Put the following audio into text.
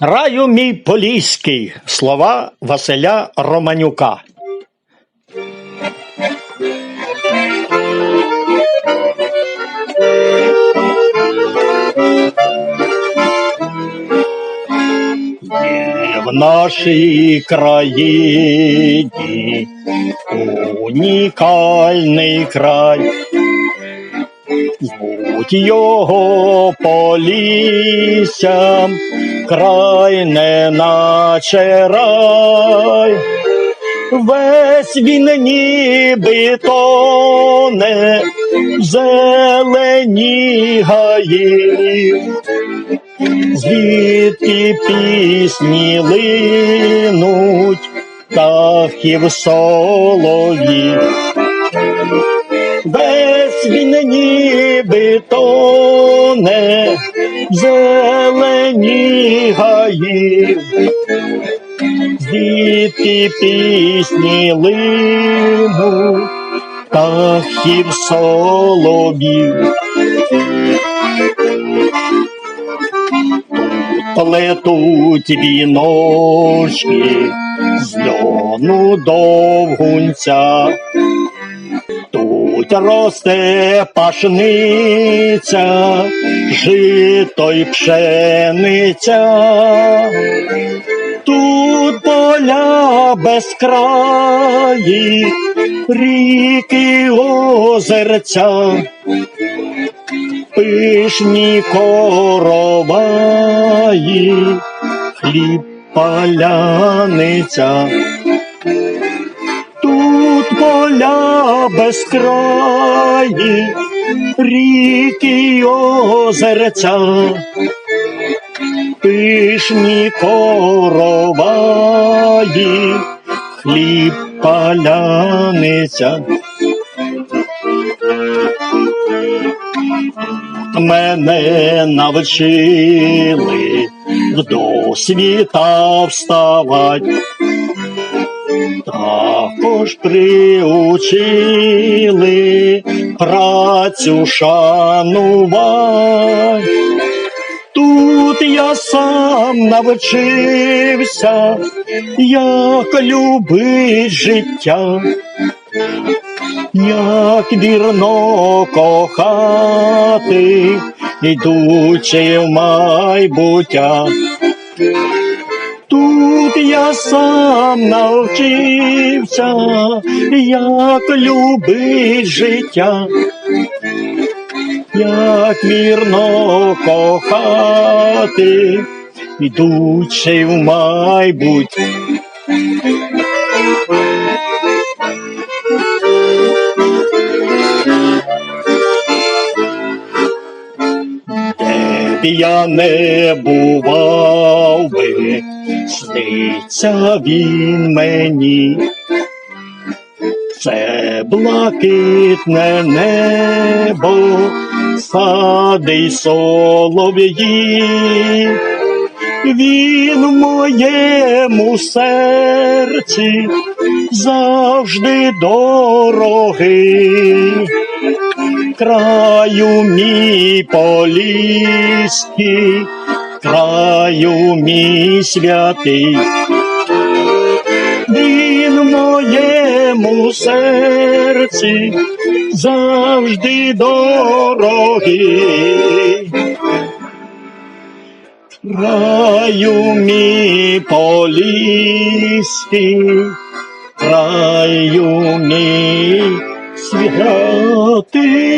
Краю мій поліський слова Василя Романюка. В нашій країні унікальний край. Звуть його поліссям, край не наче рай. Весь він ніби тоне зелені гаї, звідки пісні линуть, птахів солов'ї. Ніби тоне в зелені гаї, звідки пісні линуть, птахів солов'їв. Плетуть віночки з льону довгунця. Тут росте пашниця, жито й пшениця. Тут поля безкраї, ріки озерця, пишні короваї, хліб паляниця. Поля безкраї, ріки озерця, пишні короваї, хліб паляниця. Мене навчили в досвіта вставать, також приучили працю шанувать. Тут я сам навчився, як любить життя, як вірно кохати, йдучи в майбуття. Я сам навчився, як любить життя, як вірно кохати, йдучи в майбутнє. Я не бував би, сниться він мені. Це блакитне небо, сади й солов'ї. Він в моєму серці завжди дорогий краю мій поліський, краю мій святий. Він в моєму серці завжди дорогий. Краю мій поліський, краю мій святий.